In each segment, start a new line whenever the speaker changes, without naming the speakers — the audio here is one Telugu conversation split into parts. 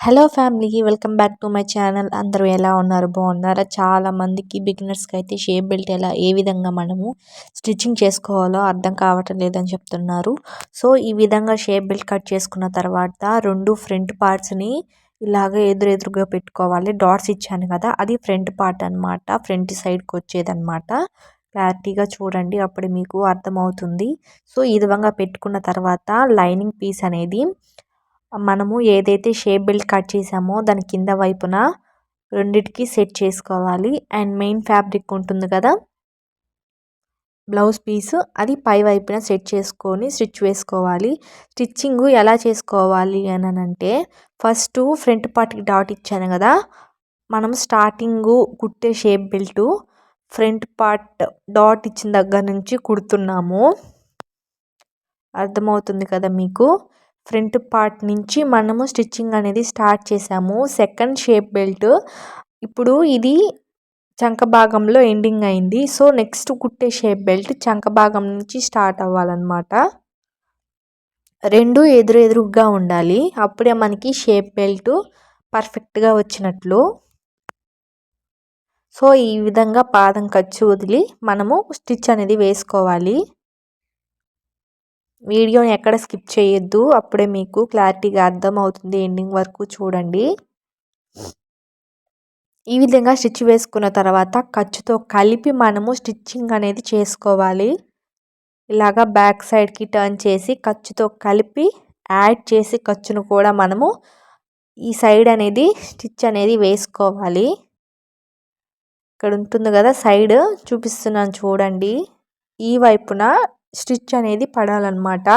Hello family welcome back to my channel అందరూ ఎలా ఉన్నారు? బాగున్నారా? చాలా మందికి బిగినర్స్కి అయితే షేప్ బెల్ట్ ఎలా ఏ విధంగా మనము స్టిచ్చింగ్ చేసుకోవాలో అర్థం కావటం లేదని చెప్తున్నారు. సో ఈ విధంగా షేప్ బెల్ట్ కట్ చేసుకున్న తర్వాత రెండు ఫ్రంట్ పార్ట్స్ని ఇలాగ ఎదురెదురుగా పెట్టుకోవాలి. డాట్స్ ఇచ్చాను కదా అది ఫ్రంట్ పార్ట్ అనమాట ఫ్రంట్ సైడ్కి వచ్చేదనమాట క్లారిటీగా చూడండి అప్పుడు మీకు అర్థమవుతుంది. సో ఈ విధంగా పెట్టుకున్న తర్వాత లైనింగ్ పీస్ అనేది మనము ఏదైతే షేప్ బెల్ట్ కట్ చేసామో దాని కింద వైపున రెండిటికి సెట్ చేసుకోవాలి. అండ్ మెయిన్ ఫ్యాబ్రిక్ ఉంటుంది కదా? బ్లౌజ్ పీస్ అది పై వైపున సెట్ చేసుకొని స్టిచ్ వేసుకోవాలి. స్టిచ్చింగ్ ఎలా చేసుకోవాలి అని అంటే ఫస్ట్ ఫ్రంట్ పార్ట్కి డాట్ ఇచ్చాను కదా? మనం స్టార్టింగ్ కుట్టే shape belt front part dot ఇచ్చిన దగ్గర నుంచి కుడుతున్నాము. అర్థమవుతుంది కదా మీకు? ఫ్రంట్ పార్ట్ నుంచి మనము స్టిచ్చింగ్ అనేది స్టార్ట్ చేసాము. Second shape belt. ఇప్పుడు ఇది చంక భాగంలో ఎండింగ్ అయింది. సో నెక్స్ట్ కుట్టే షేప్ బెల్ట్ చంక భాగం నుంచి స్టార్ట్ అవ్వాలన్నమాట. రెండు ఎదురు ఎదురుగా ఉండాలి. అప్పుడే మనకి షేప్ బెల్ట్ పర్ఫెక్ట్గా వచ్చినట్లు. సో ఈ విధంగా పాదం ఖర్చు వదిలి మనము స్టిచ్ అనేది వేసుకోవాలి. వీడియోని ఎక్కడ స్కిప్ చేయొద్దు. అప్పుడే మీకు క్లారిటీగా అర్థమవుతుంది ఎండింగ్ వరకు చూడండి. ఈ విధంగా స్టిచ్ వేసుకున్న తర్వాత ఖర్చుతో కలిపి మనము స్టిచ్చింగ్ అనేది చేసుకోవాలి. ఇలాగా బ్యాక్ సైడ్కి టర్న్ చేసి ఖర్చుతో కలిపి యాడ్ చేసి ఖర్చును కూడా మనము ఈ సైడ్ అనేది స్టిచ్ అనేది వేసుకోవాలి. ఇక్కడ ఉంటుంది కదా సైడ్ చూపిస్తున్నాను చూడండి. ఈ వైపున స్టిచ్ అనేది పడాలన్నమాట.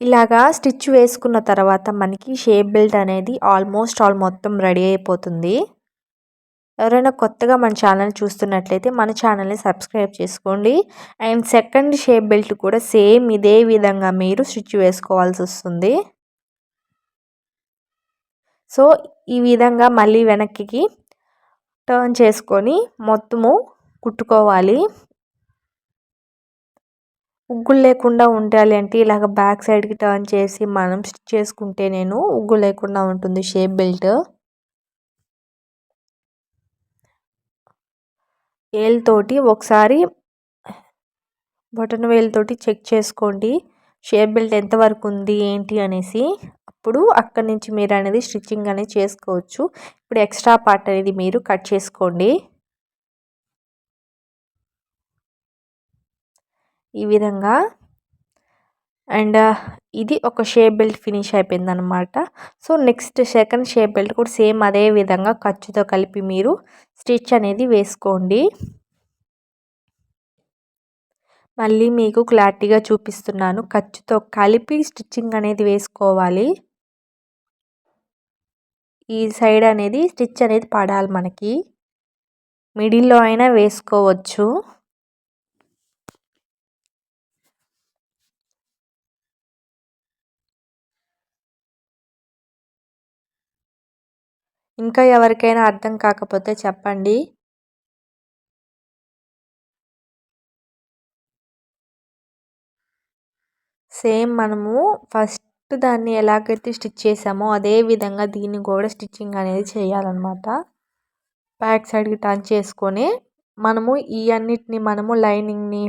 ఇలాగా స్టిచ్ వేసుకున్న తర్వాత మనకి షేప్ బెల్ట్ అనేది ఆల్మోస్ట్ ఆల్ మొత్తం రెడీ అయిపోతుంది. ఎవరైనా కొత్తగా మన ఛానల్ చూస్తున్నట్లయితే మన ఛానల్ని సబ్స్క్రైబ్ చేసుకోండి. అండ్ సెకండ్ షేప్ బెల్ట్ కూడా సేమ్ ఇదే విధంగా మీరు స్టిచ్ వేసుకోవాల్సి వస్తుంది. సో ఈ విధంగా మళ్ళీ వెనక్కి టర్న్ చేసుకొని మొత్తము కుట్టుకోవాలి. ఉగ్గులు లేకుండా ఉండాలి అంటే ఇలాగ బ్యాక్ సైడ్కి టర్న్ చేసి మనం స్టిచ్ చేసుకుంటే నేను ఉగ్గు లేకుండా ఉంటుంది షేప్ బెల్ట్ వేలుతోటి ఒకసారి బటన్ వేలుతోటి చెక్ చేసుకోండి. షేప్ బెల్ట్ ఎంతవరకు ఉంది ఏంటి అనేసి. అప్పుడు అక్కడి నుంచి మీరు అనేది స్టిచ్చింగ్ అనేది చేసుకోవచ్చు. ఇప్పుడు ఎక్స్ట్రా పార్ట్ అనేది మీరు కట్ చేసుకోండి. ఈ విధంగా. అండ్ ఇది ఒక షేప్ బెల్ట్ ఫినిష్ అయిపోయింది అనమాట so next second shape belt కూడా సేమ్ అదే విధంగా ఖర్చుతో కలిపి మీరు స్టిచ్ అనేది వేసుకోండి. మళ్ళీ మీకు క్లారిటీగా చూపిస్తున్నాను. ఖర్చుతో కలిపి స్టిచ్చింగ్ అనేది వేసుకోవాలి. ఈ సైడ్ అనేది స్టిచ్ అనేది పడాలి మనకి. మిడిల్లో అయినా వేసుకోవచ్చు. ఇంకా ఎవరికైనా అర్థం కాకపోతే చెప్పండి. సేమ్ మనము ఫస్ట్ దాన్ని ఎలాగైతే స్టిచ్ చేసామో అదే విధంగా దీన్ని కూడా స్టిచ్చింగ్ అనేది చేయాలన్నమాట. బ్యాక్ సైడ్కి టర్న్ చేసుకొని మనము ఈ అన్నిటిని మనము లైనింగ్ని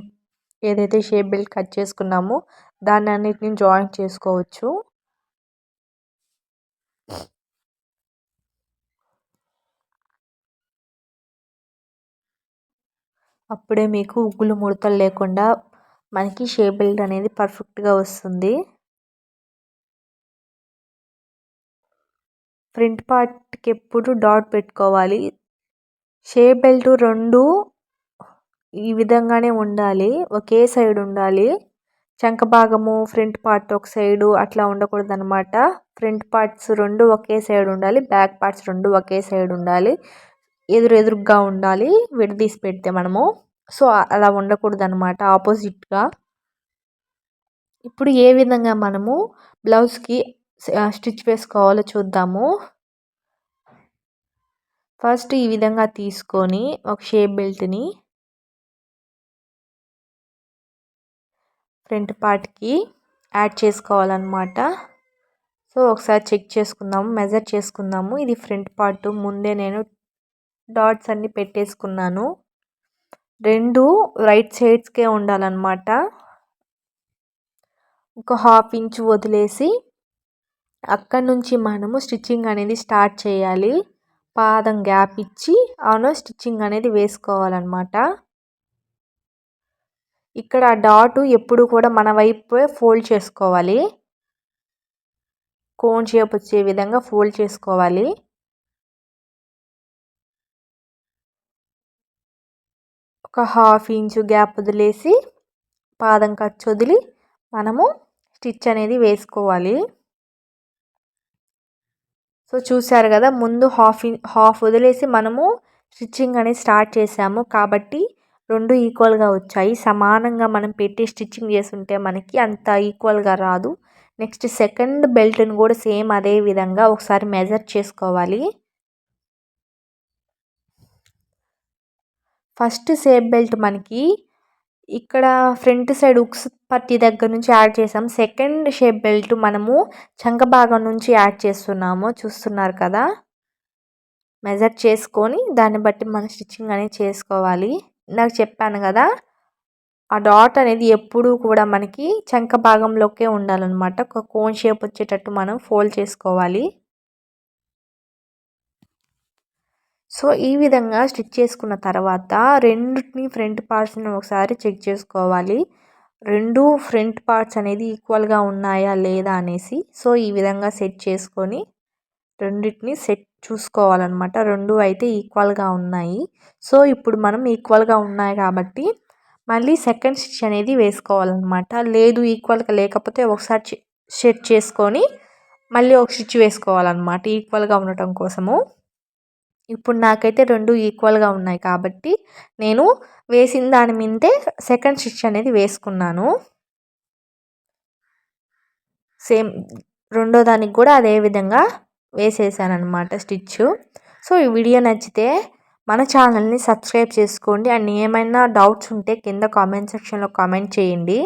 ఏదైతే షేప్ బెల్ట్ కట్ చేసుకున్నామో దాన్ని అన్నిటిని జాయిన్ చేసుకోవచ్చు. అప్పుడే మీకు ఉగ్గులు ముడతలు లేకుండా మనకి షేప్ బెల్ట్ అనేది పర్ఫెక్ట్గా వస్తుంది. ఫ్రంట్ పార్ట్కి ఎప్పుడు డాట్ పెట్టుకోవాలి. షేప్ బెల్ట్ రెండు ఈ విధంగానే ఉండాలి. ఒకే సైడ్ ఉండాలి. చంక భాగము ఫ్రంట్ పార్ట్ ఒక సైడు అట్లా ఉండకూడదు అనమాట ఫ్రంట్ పార్ట్స్ రెండు ఒకే సైడ్ ఉండాలి. బ్యాక్ పార్ట్స్ రెండు ఒకే సైడ్ ఉండాలి. ఎదురు ఎదురుగా ఉండాలి. విడదీసి పెడితే మనము. సో అలా ఉండకూడదు అనమాట ఆపోజిట్గా. ఇప్పుడు ఏ విధంగా మనము బ్లౌజ్కి స్టిచ్ వేసుకోవాలో చూద్దాము. ఫస్ట్ ఈ విధంగా తీసుకొని ఒక షేప్ బెల్ట్ని ఫ్రంట్ పార్ట్కి యాడ్ చేసుకోవాలన్నమాట. సో ఒకసారి చెక్ చేసుకుందాము మెజర్ చేసుకుందాము. ఇది ఫ్రంట్ పార్ట్. ముందే నేను డాట్స్ అన్ని పెట్టేసుకున్నాను. రెండు రైట్ సైడ్స్కే ఉండాలన్నమాట. ఒక హాఫ్ ఇంచ్ వదిలేసి అక్కడ నుంచి మనము స్టిచ్చింగ్ అనేది స్టార్ట్ చేయాలి. పాదం గ్యాప్ ఇచ్చి అవును స్టిచ్చింగ్ అనేది వేసుకోవాలన్నమాట. ఇక్కడ డాటు ఎప్పుడు కూడా మన వైపే ఫోల్డ్ చేసుకోవాలి. కోన్ షేప్ వచ్చే విధంగా ఫోల్డ్ చేసుకోవాలి. ఒక హాఫ్ ఇంచు గ్యాప్ వదిలేసి పాదం ఖర్చు వదిలి మనము స్టిచ్ అనేది వేసుకోవాలి. సో చూశారు కదా ముందు హాఫ్ హాఫ్ వదిలేసి మనము స్టిచ్చింగ్ అనేది స్టార్ట్ చేసాము కాబట్టి రెండు ఈక్వల్గా వచ్చాయి. సమానంగా మనం పెట్టి స్టిచ్చింగ్ చేస్తుంటే మనకి అంత ఈక్వల్గా రాదు. నెక్స్ట్ సెకండ్ బెల్ట్ని కూడా సేమ్ అదే విధంగా ఒకసారి మెజర్ చేసుకోవాలి. ఫస్ట్ సేఫ్ బెల్ట్ మనకి ఇక్కడ ఫ్రంట్ సైడ్ ఉక్స్ పట్టి దగ్గర నుంచి యాడ్ చేసాం. సెకండ్ షేప్ బెల్ట్ మనము చంక భాగం నుంచి యాడ్ చేస్తున్నాము. చూస్తున్నారు కదా? మెజర్ చేసుకొని దాన్ని బట్టి మనం స్టిచ్చింగ్ అనేది చేసుకోవాలి. నాకు చెప్పాను కదా ఆ డాట్ అనేది ఎప్పుడూ కూడా మనకి చంక భాగంలోకే ఉండాలన్నమాట. ఒక కోన్ షేప్ వచ్చేటట్టు మనం ఫోల్డ్ చేసుకోవాలి. సో ఈ విధంగా స్టిచ్ చేసుకున్న తర్వాత రెండుని ఫ్రంట్ పార్ట్స్ని ఒకసారి చెక్ చేసుకోవాలి. రెండు ఫ్రంట్ పార్ట్స్ అనేది ఈక్వల్గా ఉన్నాయా లేదా అనేసి సో ఈ విధంగా సెట్ చేసుకొని రెండింటిని సెట్ చూసుకోవాలన్నమాట. రెండు అయితే ఈక్వల్గా ఉన్నాయి. సో ఇప్పుడు మనం ఈక్వల్గా ఉన్నాయి కాబట్టి మళ్ళీ సెకండ్ స్టిచ్ అనేది వేసుకోవాలన్నమాట. లేదు ఈక్వల్గా లేకపోతే ఒకసారి సెట్ చేసుకొని మళ్ళీ ఒక స్టిచ్ వేసుకోవాలన్నమాట ఈక్వల్గా ఉండటం కోసము. ఇప్పుడు నాకైతే రెండు ఈక్వల్గా ఉన్నాయి కాబట్టి నేను వేసిన దాని మీదే సెకండ్ స్టిచ్ అనేది వేసుకున్నాను. సేమ్ రెండో దానికి కూడా అదే విధంగా వేసేసాను అనమాట స్టిచ్ సో ఈ వీడియో నచ్చితే మన ఛానల్ని సబ్స్క్రైబ్ చేసుకోండి. అండ్ ఏమైనా డౌట్స్ ఉంటే కింద కామెంట్ సెక్షన్లో కామెంట్ చేయండి.